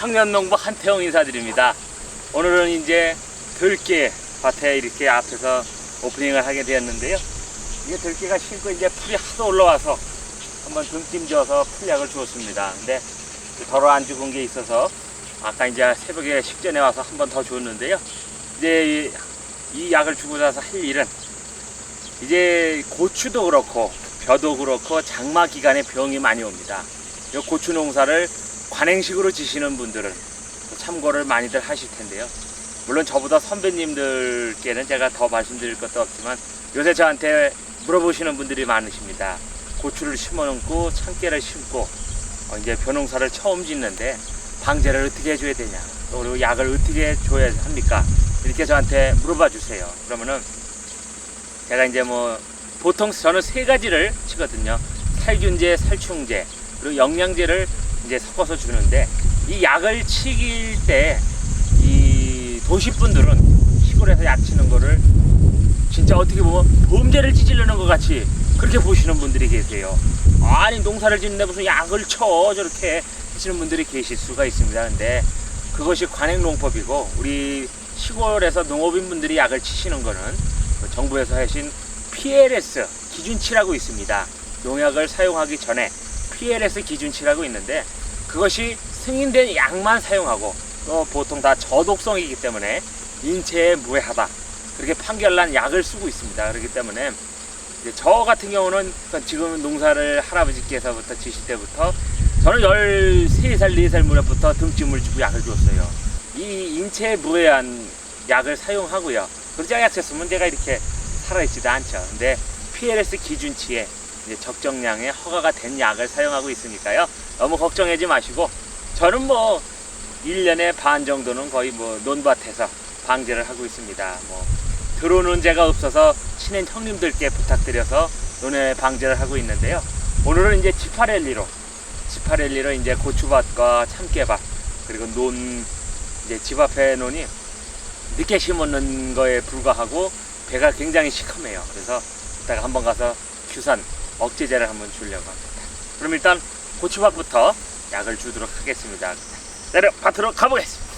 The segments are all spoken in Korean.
청년농부 한태영 인사드립니다. 오늘은 이제 들깨 밭에 이렇게 앞에서 오프닝을 하게 되었는데요. 이게 들깨가 심고 이제 풀이 하도 올라와서 한번 등짐 져서 풀약을 주었습니다. 근데 덜어 안 죽은 게 있어서 아까 이제 새벽에 식전에 와서 한번더 줬는데요. 이제 이, 이 약을 주고 나서 할 일은 이제 고추도 그렇고 벼도 그렇고 장마 기간에 병이 많이 옵니다. 이 고추 농사를 관행식으로 지시는 분들은 참고를 많이들 하실 텐데요. 물론 저보다 선배님들께는 제가 더 말씀드릴 것도 없지만 요새 저한테 물어보시는 분들이 많으십니다. 고추를 심어놓고 참깨를 심고 어, 이제 벼농사를 처음 짓는데 방제를 어떻게 해줘야 되냐 또 그리고 약을 어떻게 줘야 합니까 이렇게 저한테 물어봐 주세요. 그러면은 제가 이제 뭐 보통 저는 세 가지를 치거든요. 살균제, 살충제, 그리고 영양제를 이제 섞어서 주는데 이 약을 치길 때 이 도시 분들은 시골에서 약 치는 거를 진짜 어떻게 보면 범죄를 찌질르는 것 같이 그렇게 보시는 분들이 계세요. 아니 농사를 짓는데 무슨 약을 쳐 저렇게 하시는 분들이 계실 수가 있습니다. 근데 그것이 관행농법이고 우리 시골에서 농업인분들이 약을 치시는 거는 그 정부에서 하신 PLS 기준치라고 있습니다. 농약을 사용하기 전에 PLS 기준치라고 있는데 그것이 승인된 약만 사용하고 또 보통 다 저독성이기 때문에 인체에 무해하다 그렇게 판결난 약을 쓰고 있습니다. 그렇기 때문에 저 같은 경우는 지금 농사를 할아버지께서부터 지실 때부터 저는 13살, 4살 무렵부터 등짐을 주고 약을 줬어요. 이 인체에 무해한 약을 사용하고요. 그러지 않았으면 제가 이렇게 살아있지도 않죠. 근데 PLS 기준치에 이제 적정량의 허가가 된 약을 사용하고 있으니까요. 너무 걱정하지 마시고 저는 뭐 1년에 반 정도는 거의 뭐 논밭에서 방제를 하고 있습니다. 뭐 들어오는 제가 없어서 친한 형님들께 부탁드려서 논에 방제를 하고 있는데요. 오늘은 이제 지파렐리로 지파렐리로 이제 고추밭과 참깨밭 그리고 논 이제 집 앞에 논이 늦게 심었는 거에 불과하고 배가 굉장히 시커매요. 그래서 이따가 한번 가서 규산 억제제를 한번 주려고 합니다. 그럼 일단 고추밭부터 약을 주도록 하겠습니다. 내려 밭으로 가보겠습니다.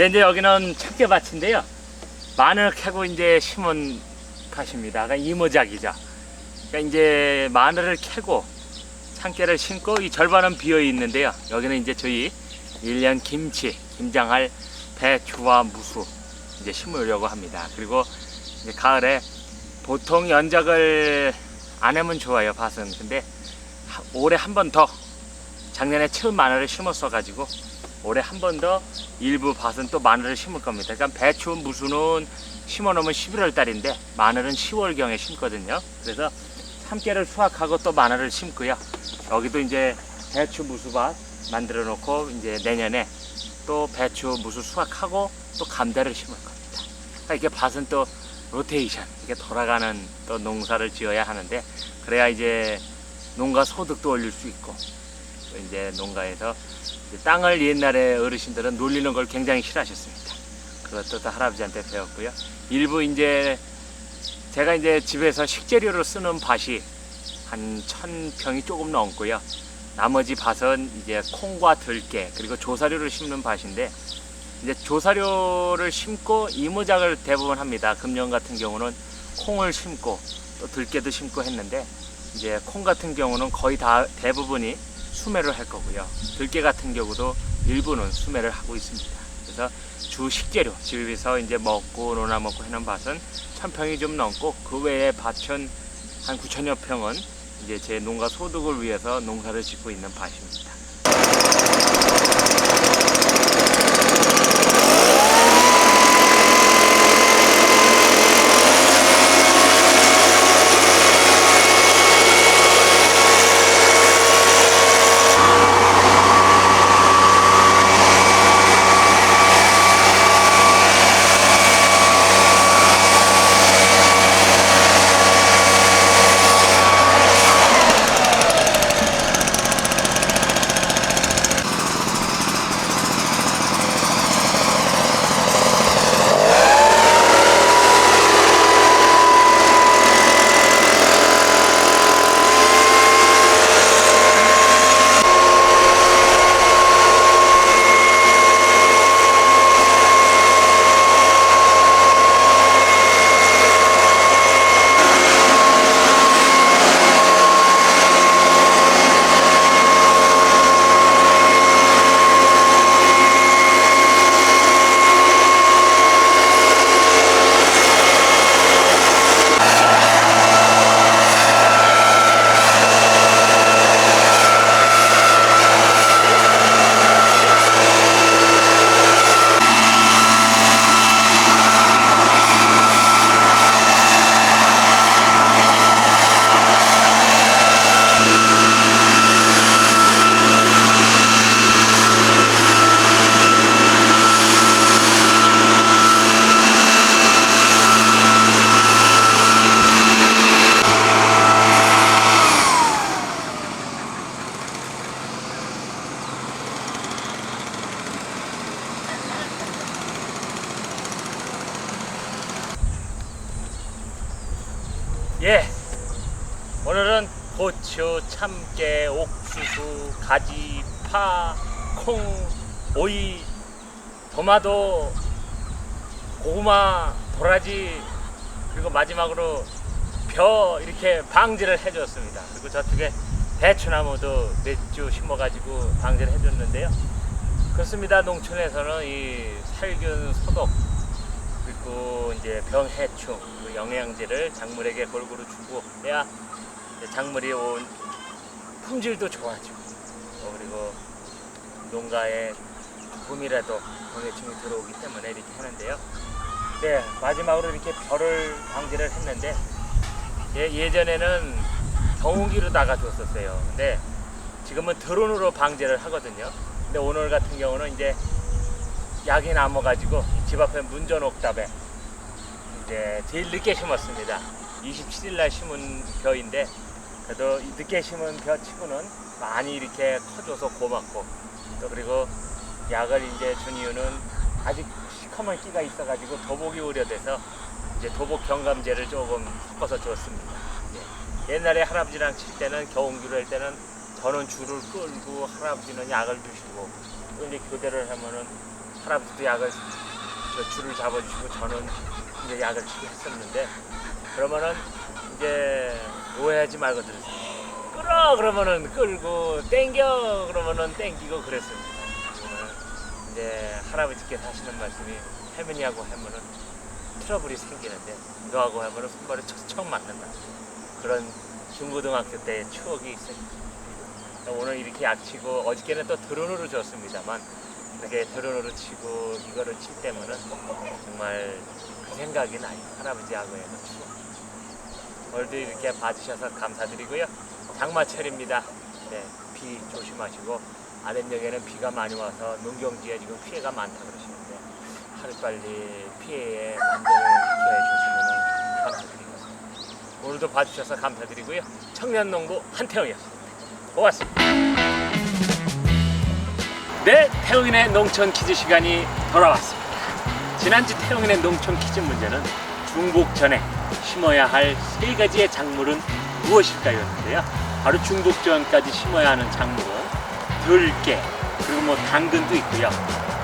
네, 이제 여기는 참깨밭인데요. 마늘 캐고 이제 심은 밭입니다. 그러니까 이모작이죠. 그러니까 이제 마늘을 캐고 참깨를 심고 이 절반은 비어 있는데요. 여기는 이제 저희 1년 김치, 김장할 배추와 무수 이제 심으려고 합니다. 그리고 이제 가을에 보통 연작을 안 하면 좋아요, 밭은. 근데 하- 올해 한 번 더 작년에 처음 마늘을 심었어 가지고 올해 한 번 더 일부 밭은 또 마늘을 심을 겁니다. 그러니까 배추 무수는 심어 놓으면 11월 달인데 마늘은 10월 경에 심거든요. 그래서 함께를 수확하고 또 마늘을 심고요. 여기도 이제 배추 무수밭 만들어 놓고 이제 내년에 또 배추 무수 수확하고 또 감자를 심을 겁니다. 그러니까 이게 밭은 또 로테이션 이게 돌아가는 또 농사를 지어야 하는데 그래야 이제 농가 소득도 올릴 수 있고 또 이제 농가에서 땅을 옛날에 어르신들은 놀리는 걸 굉장히 싫어하셨습니다. 그것도 다 할아버지한테 배웠고요. 일부 이제 제가 이제 집에서 식재료로 쓰는 밭이 한 천 평이 조금 넘고요. 나머지 밭은 이제 콩과 들깨 그리고 조사료를 심는 밭인데 이제 조사료를 심고 이모작을 대부분 합니다. 금년 같은 경우는 콩을 심고 또 들깨도 심고 했는데 이제 콩 같은 경우는 거의 다 대부분이 수매를 할 거고요. 들깨 같은 경우도 일부는 수매를 하고 있습니다. 그래서 주 식재료 집에서 이제 먹고 논아 먹고 하는 밭은 천 평이 좀 넘고 그 외에 밭은 한 9천여 평은 이제 제 농가 소득을 위해서 농사를 짓고 있는 밭입니다. 참깨, 옥수수, 가지, 파, 콩, 오이, 토마토, 고구마, 도라지, 그리고 마지막으로 벼 이렇게 방지를 해줬습니다. 그리고 저쪽에 배추나무도 몇 주 심어가지고 방지를 해줬는데요. 그렇습니다. 농촌에서는 이 살균 소독 그리고 이제 병해충 그리고 영양제를 작물에게 골고루 주고 해야 작물이 온 품질도 좋아지고 또 그리고 농가에 조금이라도 병해충이 들어오기 때문에 이렇게 하는데요. 네 마지막으로 이렇게 벼를 방지를 했는데 예, 예전에는 경운기로 나가줬었어요. 근데 지금은 드론으로 방제를 하거든요. 근데 오늘 같은 경우는 이제 약이 남아가지고 집 앞에 문전옥답에 이제 제일 늦게 심었습니다. 27일 날 심은 벼인데 그래도 이 늦게 심은 벼 치고는 많이 이렇게 커져서 고맙고 또 그리고 약을 이제 준 이유는 아직 시커먼 끼가 있어가지고 도복이 우려돼서 이제 도복 경감제를 조금 섞어서 줬습니다. 예. 옛날에 할아버지랑 칠 때는 겨운기로 할 때는 저는 줄을 끌고 할아버지는 약을 주시고 또 이제 교대를 하면은 할아버지도 약을 저 줄을 잡아주시고 저는 이제 약을 치고 했었는데 그러면은 이제 오해하지 말고 들으세요. 끌어 그러면은 끌고 땡겨 그러면은 땡기고 그랬습니다. 이제 할아버지께서 하시는 말씀이 할머니하고 하면은 트러블이 생기는데 너하고 하면은 손발을 척척 맞는다. 그런 중고등학교 때의 추억이 있어요. 오늘 이렇게 약치고 어저께는 또 드론으로 줬습니다만 이렇게 드론으로 치고 이거를 칠 때면은 정말 그 생각이 나요. 할아버지하고의 그 추억. 오늘도 이렇게 봐주셔서 감사드리고요. 장마철입니다. 네, 비 조심하시고 아랫역에는 비가 많이 와서 농경지에 지금 피해가 많다 그러시는데 하루빨리 피해에 안전을 지켜해 주시면 감사드리겠습니다. 오늘도 봐주셔서 감사드리고요. 청년농부 한태영이었습니다. 고맙습니다. 네, 태용인의 농촌 퀴즈 시간이 돌아왔습니다. 지난주 태용인의 농촌 퀴즈 문제는 중복 전에 심어야 할 세 가지의 작물은 무엇일까였는데요. 바로 중복 전까지 심어야 하는 작물은 들깨, 그리고 뭐 당근도 있고요.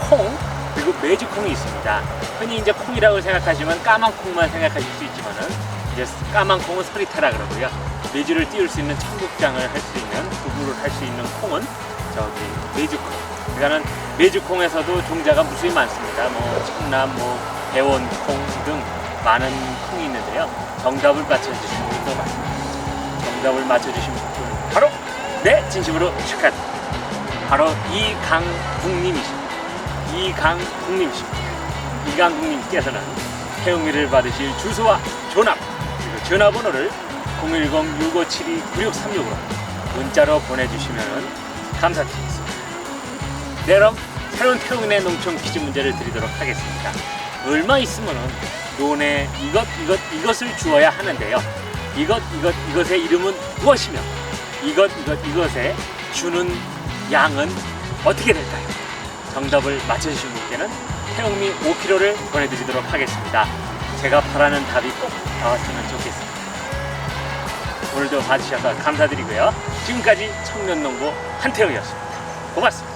콩, 그리고 메주콩이 있습니다. 흔히 이제 콩이라고 생각하시면 까만 콩만 생각하실 수 있지만은 이제 까만 콩은 서리타라 그러고요. 메주를 띄울 수 있는 청국장을 할 수 있는 두부를 할 수 있는 콩은 저기 메주콩. 그러니까는 메주콩에서도 종자가 무수히 많습니다. 뭐 청남, 뭐 대원콩 등 많은 콩이 있는데요. 정답을 맞춰주신 더 많습니다. 정답을 맞춰주신 분 바로 네 진심으로 축하드립니다. 바로 이강국님이십니다. 이강국님이십니다. 이강국님께서는 태용미를 받으실 주소와 전화 그리고 전화번호를 010-6572-9636으로 문자로 보내주시면 감사드리겠습니다. 네, 그럼 새로운 태용인의 농촌 퀴즈 문제를 드리도록 하겠습니다. 얼마 있으면은 논에 이것 이것 이것을 주어야 하는데요. 이것 이것 이것의 이름은 무엇이며 이것 이것 이것에 주는 양은 어떻게 될까요? 정답을 맞춰주신 분께는 태용미 5kg를 보내드리도록 하겠습니다. 제가 바라는 답이 꼭 나왔으면 좋겠습니다. 오늘도 봐주셔서 감사드리고요. 지금까지 청년농부 한태영이었습니다. 고맙습니다.